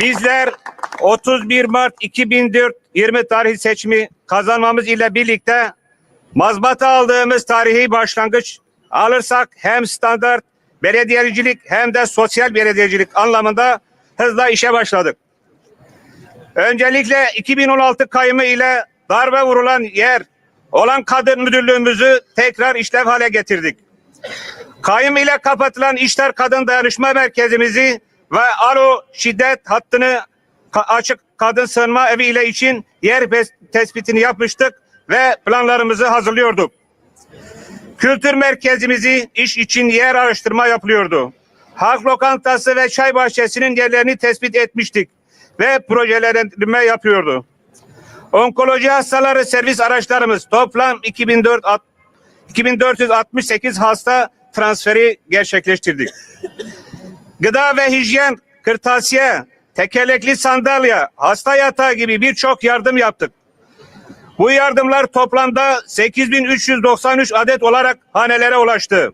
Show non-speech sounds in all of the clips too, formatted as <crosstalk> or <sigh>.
bizler 31 Mart 2004 20 tarih seçimi kazanmamız ile birlikte mazbata aldığımız tarihi başlangıç alırsak hem standart belediyecilik hem de sosyal belediyecilik anlamında hızla işe başladık. Öncelikle 2016 kayımı ile darbe vurulan yer olan kadın müdürlüğümüzü tekrar işlev hale getirdik. Kayım ile kapatılan İşler Kadın Dayanışma Merkezimizi ve Alo şiddet hattını açık kadın sığınma evi ile için yer tespitini yapmıştık ve planlarımızı hazırlıyorduk. Kültür merkezimizi iş için yer araştırma yapılıyordu. Halk lokantası ve çay bahçesinin yerlerini tespit etmiştik ve projelendirme yapıyordu. Onkoloji hastaları servis araçlarımız toplam 2004 at- 2468 hasta transferi gerçekleştirdik. Gıda ve hijyen, kırtasiye, tekerlekli sandalye, hasta yatağı gibi birçok yardım yaptık. Bu yardımlar toplamda 8393 adet olarak hanelere ulaştı.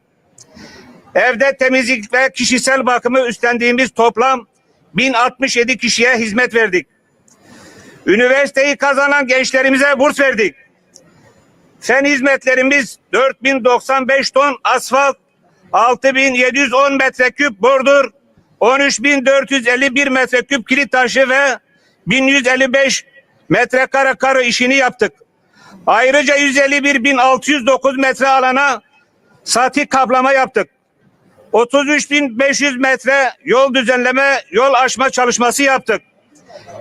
Evde temizlik ve kişisel bakımı üstlendiğimiz toplam 1067 kişiye hizmet verdik. Üniversiteyi kazanan gençlerimize burs verdik. Fen hizmetlerimiz 4095 ton asfalt, 6710 metreküp bordur, 13451 metreküp kilit taşı ve 1155 metrekare karı işini yaptık. Ayrıca 151.609 metre alana sati kaplama yaptık. 33.500 metre yol düzenleme, yol aşma çalışması yaptık.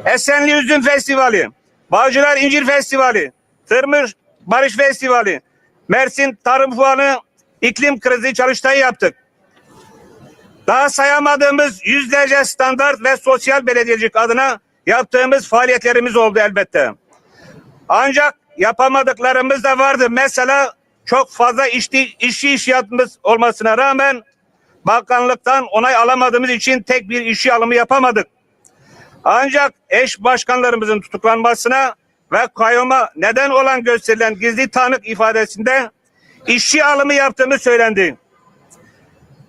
Esenli Üzüm Festivali, Bağcılar İncir Festivali, Tırmır Barış Festivali, Mersin Tarım Fuarı iklim krizi çalıştayı yaptık. Daha sayamadığımız yüzlerce standart ve sosyal belediyecilik adına yaptığımız faaliyetlerimiz oldu elbette. Ancak yapamadıklarımız da vardı. Mesela çok fazla işti, işçi iş yapmamız olmasına rağmen bakanlıktan onay alamadığımız için tek bir işçi alımı yapamadık. Ancak eş başkanlarımızın tutuklanmasına ve kayyuma neden olan gösterilen gizli tanık ifadesinde işçi alımı yaptığımız söylendi.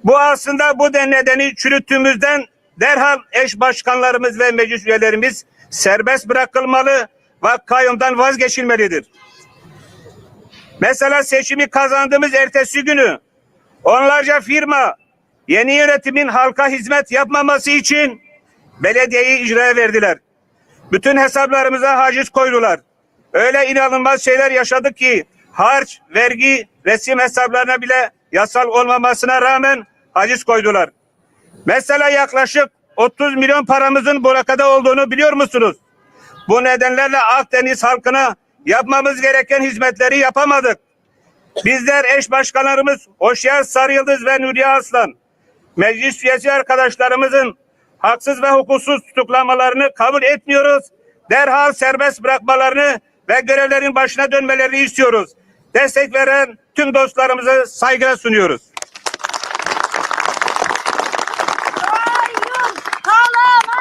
Bu aslında bu de nedeni çürüttüğümüzden derhal eş başkanlarımız ve meclis üyelerimiz serbest bırakılmalı ve kayyumdan vazgeçilmelidir. Mesela seçimi kazandığımız ertesi günü onlarca firma yeni yönetimin halka hizmet yapmaması için belediyeyi icraya verdiler. Bütün hesaplarımıza haciz koydular. Öyle inanılmaz şeyler yaşadık ki harç, vergi, resim hesaplarına bile yasal olmamasına rağmen haciz koydular. Mesela yaklaşık 30 milyon paramızın Boraka'da olduğunu biliyor musunuz? Bu nedenlerle Akdeniz halkına yapmamız gereken hizmetleri yapamadık. Bizler eş başkanlarımız Hoşyar Sarıyıldız ve Nuriye Aslan, meclis üyesi arkadaşlarımızın haksız ve hukuksuz tutuklamalarını kabul etmiyoruz. Derhal serbest bırakmalarını ve görevlerin başına dönmelerini istiyoruz. Destek veren tüm dostlarımızı saygıyla sunuyoruz. Kayyum kalama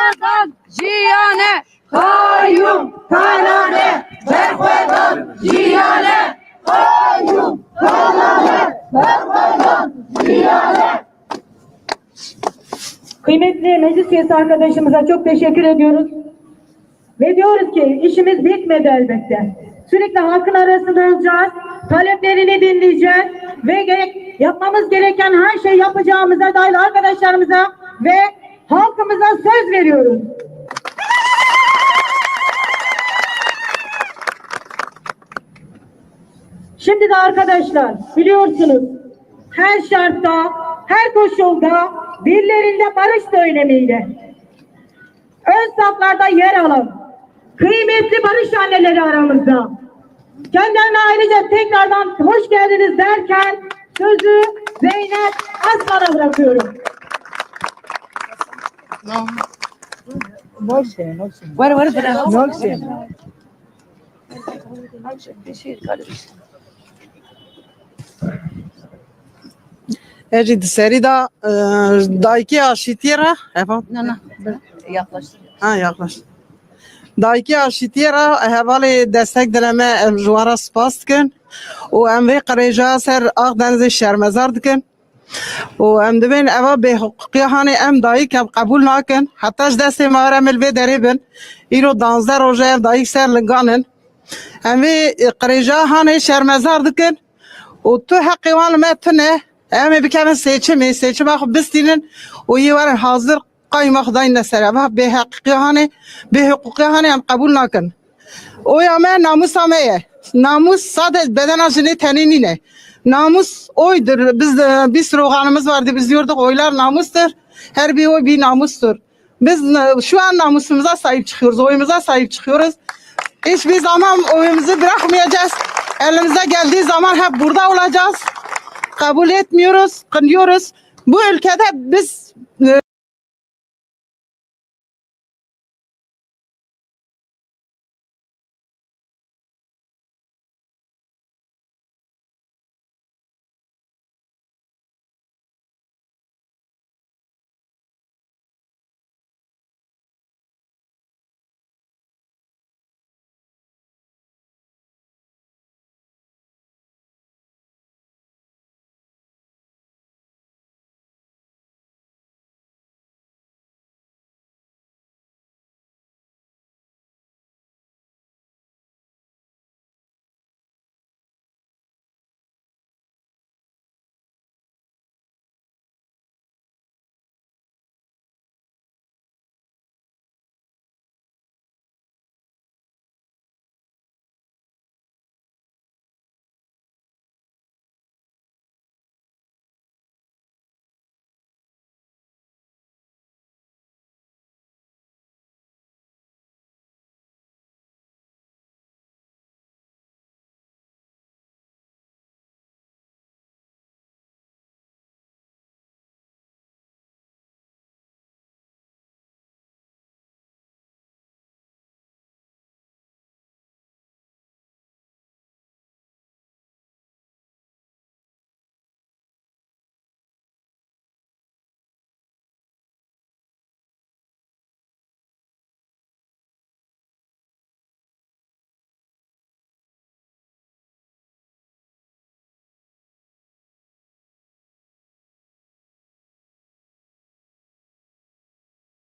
Berkadan Ciyane Kayyum kanane berkoydan ciyane Kayyum kanane berkoydan ciyane Kıymetli meclis üyesi arkadaşımıza çok teşekkür ediyoruz. Ve diyoruz ki işimiz bitmedi elbette. Sürekli halkın arasında olacağız. Taleplerini dinleyeceğiz. Ve gerek, yapmamız gereken her şeyi yapacağımıza dair arkadaşlarımıza ve halkımıza söz veriyoruz. Şimdi de arkadaşlar biliyorsunuz her şartta, her koşulda dillerinde barış söylemiyle ön saflarda yer alan kıymetli barış anneleri aramızda. Kendilerine ayrıca tekrardan hoş geldiniz derken sözü Zeynep Aslan'a bırakıyorum. Eci seri da e, dayki aşitira evet. Ne ne yaklaştır. Ha yaklaş. Dayki aşitira hevali destek dileme em jwara spas dikin û em vê qirêja ser Akdenizê şermezar dikin. و ام دبین اوا به حقوقی هانی ام دایی که قبول نکن حتی اش دست ما را مل به دری بن ایرو دانزده روزه اف دایی سر لگانن امی قریجا هانی شرمزار دکن و تو حقی وان ما تنه امی بکنن سیچمی سیچمی خب بستینن و یه ورن حاضر قایم خدای نسر اوا به حقیقی هانی به حقوقی هانی ام قبول نکن o ya me namus ameye. Namus sadece beden acını tenini Namus oydur. Biz de bir sloganımız vardı. Biz diyorduk oylar namustur. Her bir oy bir namustur. Biz e, şu an namusumuza sahip çıkıyoruz. Oyumuza sahip çıkıyoruz. Hiçbir zaman oyumuzu bırakmayacağız. Elimize geldiği zaman hep burada olacağız. Kabul etmiyoruz, kınıyoruz. Bu ülkede biz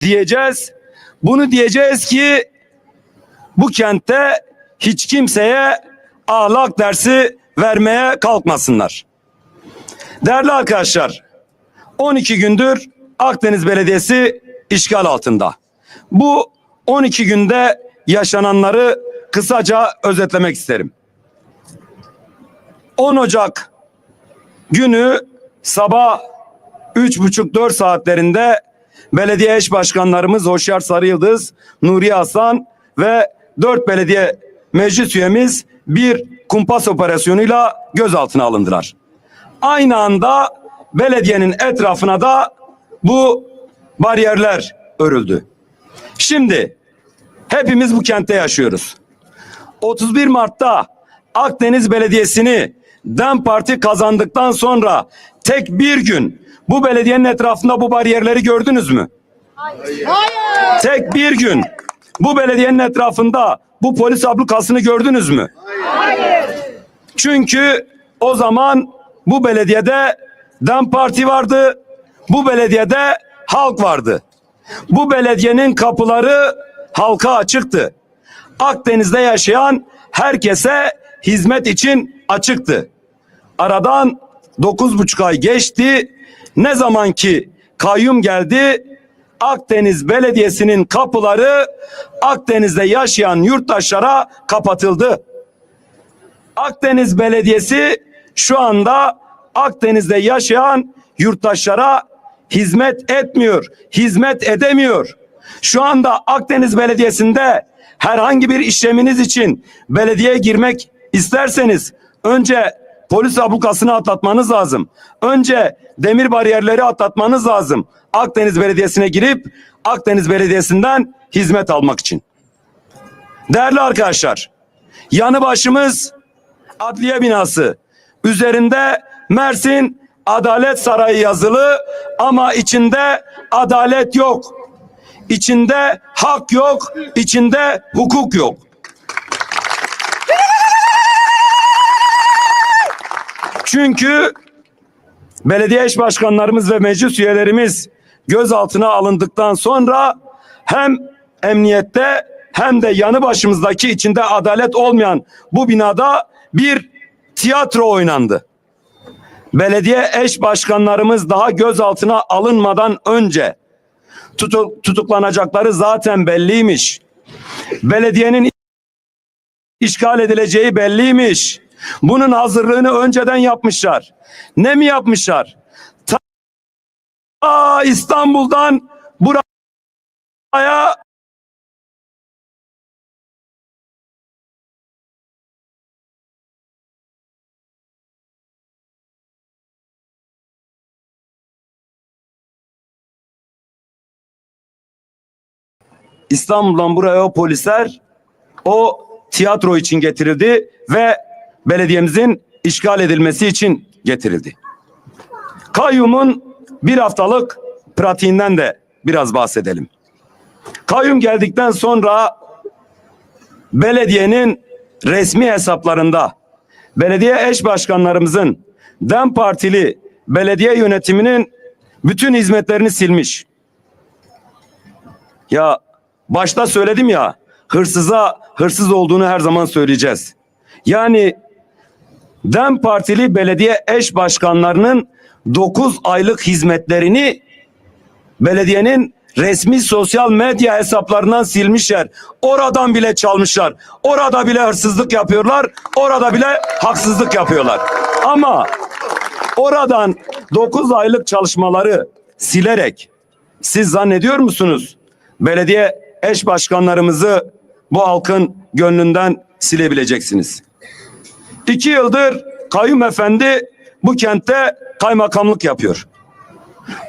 diyeceğiz. Bunu diyeceğiz ki bu kentte hiç kimseye ahlak dersi vermeye kalkmasınlar. Değerli arkadaşlar, 12 gündür Akdeniz Belediyesi işgal altında. Bu 12 günde yaşananları kısaca özetlemek isterim. 10 Ocak günü sabah 3.30-4 saatlerinde belediye eş başkanlarımız Hoşyar Sarıyıldız, Nuri Hasan ve 4 belediye meclis üyemiz bir kumpas operasyonuyla gözaltına alındılar. Aynı anda belediyenin etrafına da bu bariyerler örüldü. Şimdi hepimiz bu kentte yaşıyoruz. 31 Mart'ta Akdeniz Belediyesi'ni DEM Parti kazandıktan sonra tek bir gün bu belediyenin etrafında bu bariyerleri gördünüz mü? Hayır. Tek bir gün bu belediyenin etrafında bu polis ablukasını gördünüz mü? Hayır. Çünkü o zaman bu belediyede DEM Parti vardı. Bu belediyede halk vardı. Bu belediyenin kapıları halka açıktı. Akdeniz'de yaşayan herkese hizmet için açıktı. Aradan dokuz buçuk ay geçti. Ne zaman ki kayyum geldi, Akdeniz Belediyesi'nin kapıları Akdeniz'de yaşayan yurttaşlara kapatıldı. Akdeniz Belediyesi şu anda Akdeniz'de yaşayan yurttaşlara hizmet etmiyor, hizmet edemiyor. Şu anda Akdeniz Belediyesi'nde herhangi bir işleminiz için belediyeye girmek isterseniz önce polis ablukasını atlatmanız lazım. Önce demir bariyerleri atlatmanız lazım. Akdeniz Belediyesi'ne girip Akdeniz Belediyesi'nden hizmet almak için. Değerli arkadaşlar, yanı başımız adliye binası. Üzerinde Mersin Adalet Sarayı yazılı ama içinde adalet yok. İçinde hak yok, içinde hukuk yok. Çünkü belediye eş başkanlarımız ve meclis üyelerimiz gözaltına alındıktan sonra hem emniyette hem de yanı başımızdaki içinde adalet olmayan bu binada bir tiyatro oynandı. Belediye eş başkanlarımız daha gözaltına alınmadan önce tutu- tutuklanacakları zaten belliymiş. Belediyenin işgal edileceği belliymiş. Bunun hazırlığını önceden yapmışlar. Ne mi yapmışlar? Ta İstanbul'dan buraya İstanbul'dan buraya o polisler o tiyatro için getirildi ve belediyemizin işgal edilmesi için getirildi. Kayyumun bir haftalık pratiğinden de biraz bahsedelim. Kayyum geldikten sonra belediyenin resmi hesaplarında belediye eş başkanlarımızın DEM Partili belediye yönetiminin bütün hizmetlerini silmiş. Ya başta söyledim ya hırsıza hırsız olduğunu her zaman söyleyeceğiz. Yani DEM Partili belediye eş başkanlarının 9 aylık hizmetlerini belediyenin resmi sosyal medya hesaplarından silmişler. Oradan bile çalmışlar. Orada bile hırsızlık yapıyorlar. Orada bile haksızlık yapıyorlar. Ama oradan 9 aylık çalışmaları silerek siz zannediyor musunuz? Belediye eş başkanlarımızı bu halkın gönlünden silebileceksiniz. İki yıldır kayyum efendi bu kentte kaymakamlık yapıyor.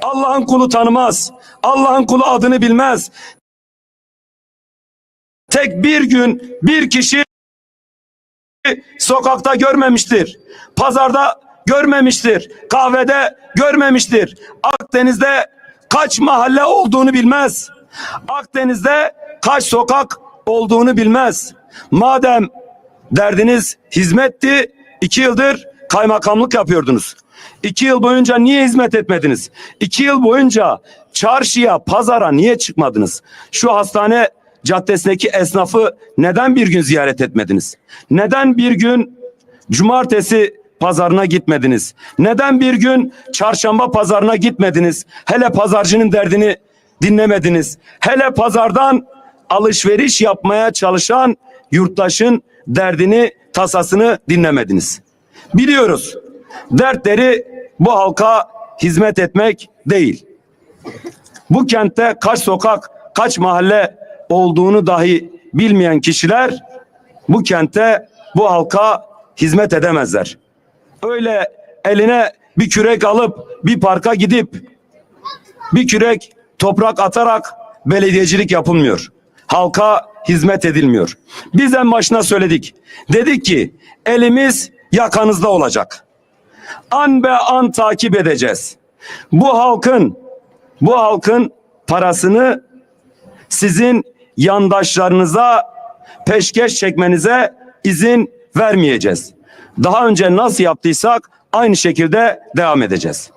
Allah'ın kulu tanımaz. Allah'ın kulu adını bilmez. Tek bir gün bir kişi sokakta görmemiştir. Pazarda görmemiştir. Kahvede görmemiştir. Akdeniz'de kaç mahalle olduğunu bilmez. Akdeniz'de kaç sokak olduğunu bilmez. Madem derdiniz hizmetti, iki yıldır kaymakamlık yapıyordunuz. İki yıl boyunca niye hizmet etmediniz? İki yıl boyunca çarşıya, pazara niye çıkmadınız? Şu hastane caddesindeki esnafı neden bir gün ziyaret etmediniz? Neden bir gün cumartesi pazarına gitmediniz? Neden bir gün çarşamba pazarına gitmediniz? Hele pazarcının derdini dinlemediniz. Hele pazardan alışveriş yapmaya çalışan yurttaşın derdini, tasasını dinlemediniz. Biliyoruz. Dertleri bu halka hizmet etmek değil. Bu kentte kaç sokak, kaç mahalle olduğunu dahi bilmeyen kişiler bu kente, bu halka hizmet edemezler. Öyle eline bir kürek alıp bir parka gidip bir kürek toprak atarak belediyecilik yapılmıyor. Halka hizmet edilmiyor. Biz en başına söyledik. Dedik ki elimiz yakanızda olacak. An be an takip edeceğiz. Bu halkın bu halkın parasını sizin yandaşlarınıza peşkeş çekmenize izin vermeyeceğiz. Daha önce nasıl yaptıysak aynı şekilde devam edeceğiz.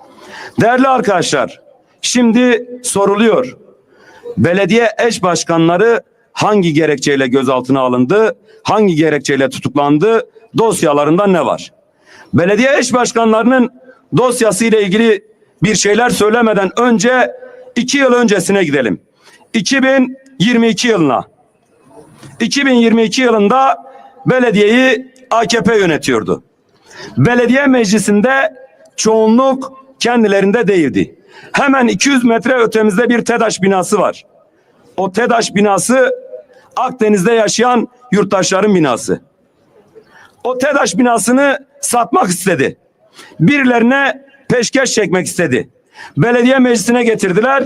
Değerli arkadaşlar, şimdi soruluyor. Belediye eş başkanları hangi gerekçeyle gözaltına alındı? Hangi gerekçeyle tutuklandı? Dosyalarında ne var? Belediye eş başkanlarının dosyası ile ilgili bir şeyler söylemeden önce iki yıl öncesine gidelim. 2022 yılına. 2022 yılında belediyeyi AKP yönetiyordu. Belediye meclisinde çoğunluk kendilerinde değildi. Hemen 200 metre ötemizde bir TEDAŞ binası var. O TEDAŞ binası Akdeniz'de yaşayan yurttaşların binası. O TEDAŞ binasını satmak istedi. Birilerine peşkeş çekmek istedi. Belediye meclisine getirdiler.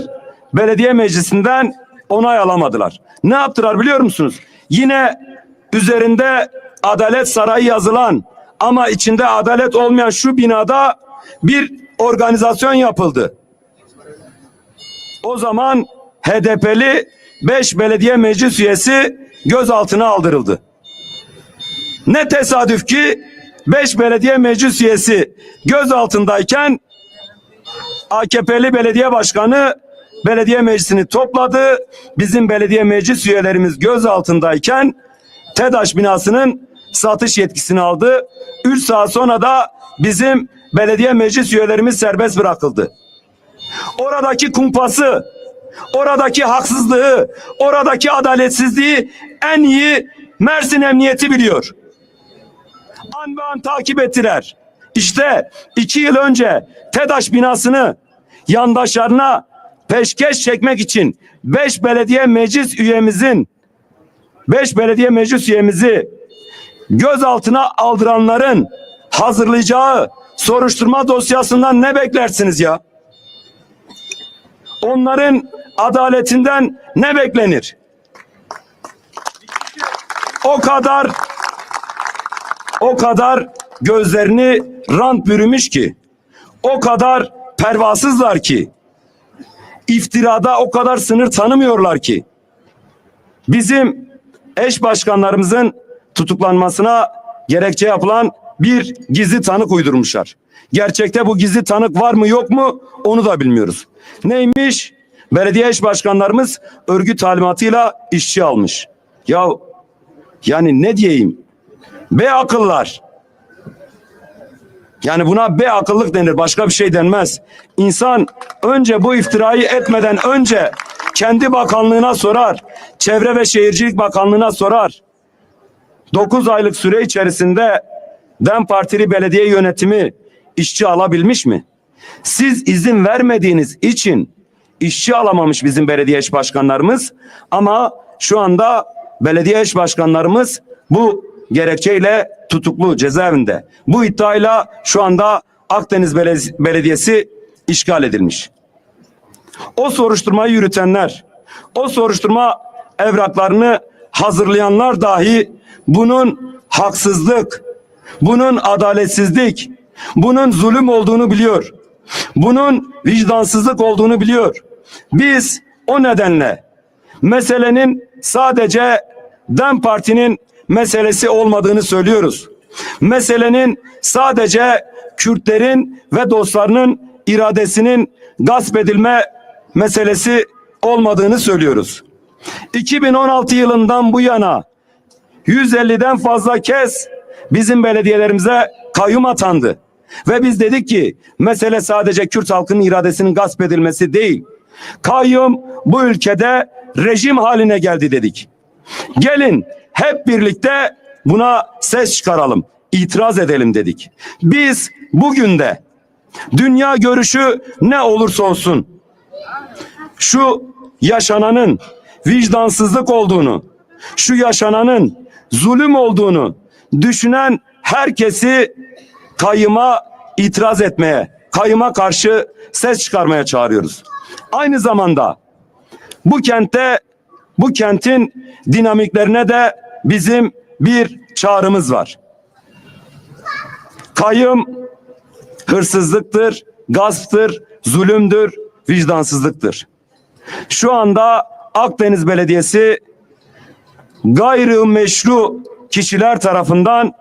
Belediye meclisinden onay alamadılar. Ne yaptılar biliyor musunuz? Yine üzerinde Adalet Sarayı yazılan ama içinde adalet olmayan şu binada bir organizasyon yapıldı. O zaman HDP'li 5 belediye meclis üyesi gözaltına aldırıldı. Ne tesadüf ki 5 belediye meclis üyesi gözaltındayken AKP'li belediye başkanı belediye meclisini topladı. Bizim belediye meclis üyelerimiz gözaltındayken TEDAŞ binasının satış yetkisini aldı. 3 saat sonra da bizim belediye meclis üyelerimiz serbest bırakıldı. Oradaki kumpası, oradaki haksızlığı, oradaki adaletsizliği en iyi Mersin Emniyeti biliyor. An ve an takip ettiler. İşte iki yıl önce TEDAŞ binasını yandaşlarına peşkeş çekmek için beş belediye meclis üyemizin beş belediye meclis üyemizi gözaltına aldıranların hazırlayacağı soruşturma dosyasından ne beklersiniz ya? Onların adaletinden ne beklenir? O kadar o kadar gözlerini rant bürümüş ki o kadar pervasızlar ki iftirada o kadar sınır tanımıyorlar ki bizim eş başkanlarımızın tutuklanmasına gerekçe yapılan bir gizli tanık uydurmuşlar. Gerçekte bu gizli tanık var mı yok mu onu da bilmiyoruz. Neymiş? Belediye eş başkanlarımız örgüt talimatıyla işçi almış. Ya yani ne diyeyim? Be akıllar. Yani buna be akıllık denir. Başka bir şey denmez. İnsan önce bu iftirayı etmeden önce kendi bakanlığına sorar. Çevre ve Şehircilik Bakanlığına sorar. 9 aylık süre içerisinde DEM Partili belediye yönetimi işçi alabilmiş mi? Siz izin vermediğiniz için işçi alamamış bizim belediye eş başkanlarımız ama şu anda belediye eş başkanlarımız bu gerekçeyle tutuklu cezaevinde. Bu iddiayla şu anda Akdeniz Beledi- Belediyesi işgal edilmiş. O soruşturmayı yürütenler, o soruşturma evraklarını hazırlayanlar dahi bunun haksızlık, bunun adaletsizlik, bunun zulüm olduğunu biliyor. Bunun vicdansızlık olduğunu biliyor. Biz o nedenle meselenin sadece DEM Parti'nin meselesi olmadığını söylüyoruz. Meselenin sadece Kürtlerin ve dostlarının iradesinin gasp edilme meselesi olmadığını söylüyoruz. 2016 yılından bu yana 150'den fazla kez bizim belediyelerimize kayyum atandı. Ve biz dedik ki mesele sadece Kürt halkının iradesinin gasp edilmesi değil. Kayyum bu ülkede rejim haline geldi dedik. Gelin hep birlikte buna ses çıkaralım, itiraz edelim dedik. Biz bugün de dünya görüşü ne olursa olsun şu yaşananın vicdansızlık olduğunu, şu yaşananın zulüm olduğunu düşünen herkesi kayyıma itiraz etmeye, kayyıma karşı ses çıkarmaya çağırıyoruz. Aynı zamanda bu kentte, bu kentin dinamiklerine de bizim bir çağrımız var. Kayyım hırsızlıktır, gasptır, zulümdür, vicdansızlıktır. Şu anda Akdeniz Belediyesi gayri meşru kişiler tarafından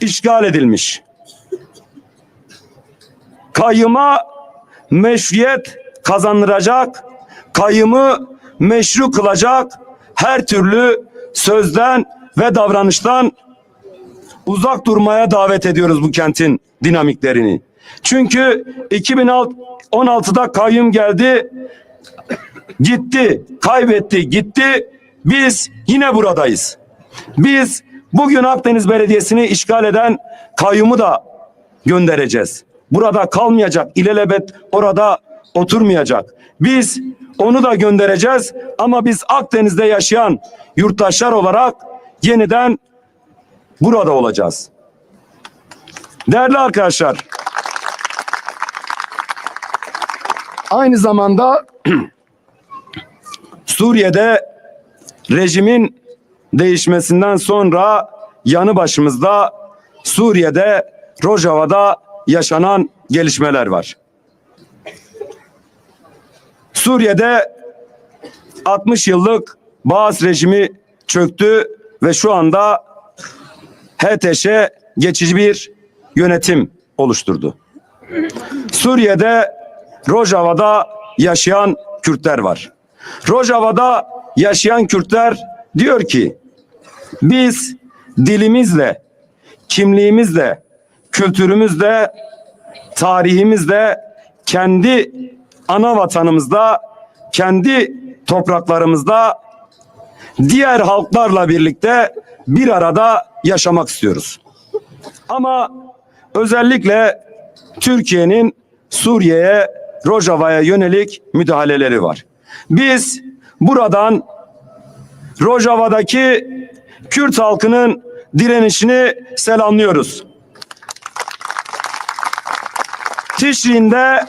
işgal edilmiş. Kayyıma meşruiyet kazandıracak, kayyımı meşru kılacak her türlü sözden ve davranıştan uzak durmaya davet ediyoruz bu kentin dinamiklerini. Çünkü 2016'da kayyum geldi, gitti, kaybetti, gitti. Biz yine buradayız. Biz bugün Akdeniz Belediyesi'ni işgal eden kayyumu da göndereceğiz. Burada kalmayacak, ilelebet orada oturmayacak. Biz onu da göndereceğiz ama biz Akdeniz'de yaşayan yurttaşlar olarak yeniden burada olacağız. Değerli arkadaşlar, aynı zamanda <clears throat> Suriye'de rejimin değişmesinden sonra yanı başımızda Suriye'de Rojava'da yaşanan gelişmeler var. Suriye'de 60 yıllık Baas rejimi çöktü ve şu anda HTŞ geçici bir yönetim oluşturdu. Suriye'de Rojava'da yaşayan Kürtler var. Rojava'da yaşayan Kürtler diyor ki biz dilimizle, kimliğimizle, kültürümüzle, tarihimizle kendi ana vatanımızda, kendi topraklarımızda diğer halklarla birlikte bir arada yaşamak istiyoruz. Ama özellikle Türkiye'nin Suriye'ye, Rojava'ya yönelik müdahaleleri var. Biz buradan Rojava'daki Kürt halkının direnişini selamlıyoruz. Tişrin'de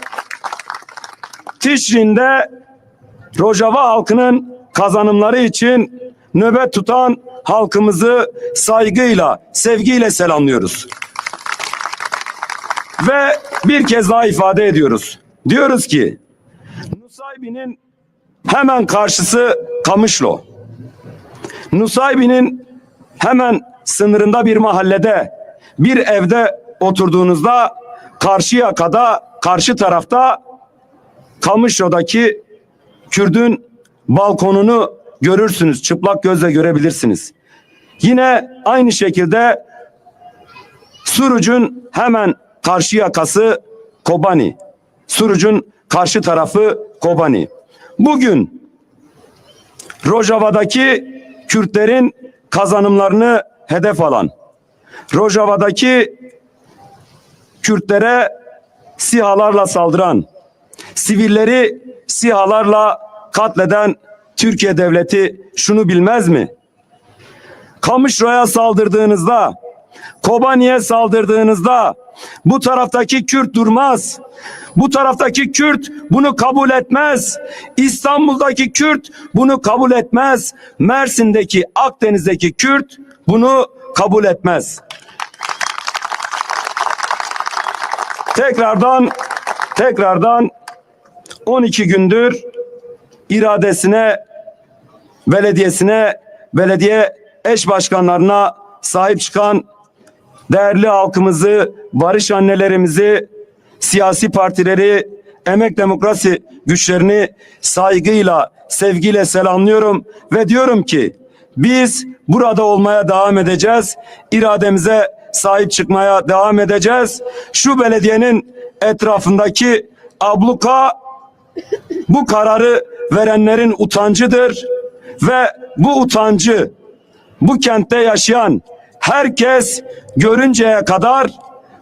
Tişrin'de Rojava halkının kazanımları için nöbet tutan halkımızı saygıyla, sevgiyle selamlıyoruz. Ve bir kez daha ifade ediyoruz. Diyoruz ki Nusaybin'in hemen karşısı Kamışlo. Nusaybin'in hemen sınırında bir mahallede bir evde oturduğunuzda karşı yakada karşı tarafta Kamışlo'daki Kürdün balkonunu görürsünüz. Çıplak gözle görebilirsiniz. Yine aynı şekilde Suruc'un hemen karşı yakası Kobani. Suruc'un karşı tarafı Kobani. Bugün Rojava'daki Kürtlerin kazanımlarını hedef alan, Rojava'daki Kürtlere sihalarla saldıran, sivilleri sihalarla katleden Türkiye devleti şunu bilmez mi? Kamışro'ya saldırdığınızda, Kobani'ye saldırdığınızda bu taraftaki Kürt durmaz. Bu taraftaki Kürt bunu kabul etmez. İstanbul'daki Kürt bunu kabul etmez. Mersin'deki, Akdeniz'deki Kürt bunu kabul etmez. Tekrardan tekrardan 12 gündür iradesine, belediyesine, belediye eş başkanlarına sahip çıkan değerli halkımızı, barış annelerimizi, siyasi partileri, emek demokrasi güçlerini saygıyla, sevgiyle selamlıyorum ve diyorum ki biz burada olmaya devam edeceğiz. İrademize sahip çıkmaya devam edeceğiz. Şu belediyenin etrafındaki abluka bu kararı verenlerin utancıdır ve bu utancı bu kentte yaşayan herkes görünceye kadar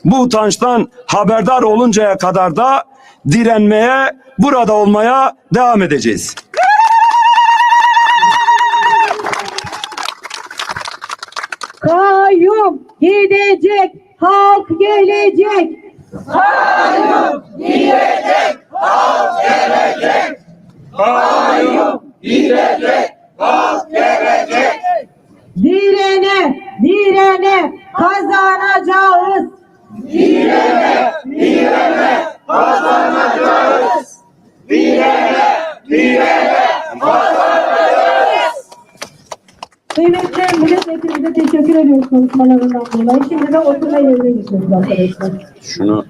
bu utançtan haberdar oluncaya kadar da direnmeye burada olmaya devam edeceğiz. Kayyum gidecek, halk gelecek. Direne, direne kazanacağız. Kıymetli milletvekilimize teşekkür ediyoruz konuşmalarından dolayı. Şimdi de oturma yerine geçiyoruz arkadaşlar. Şunu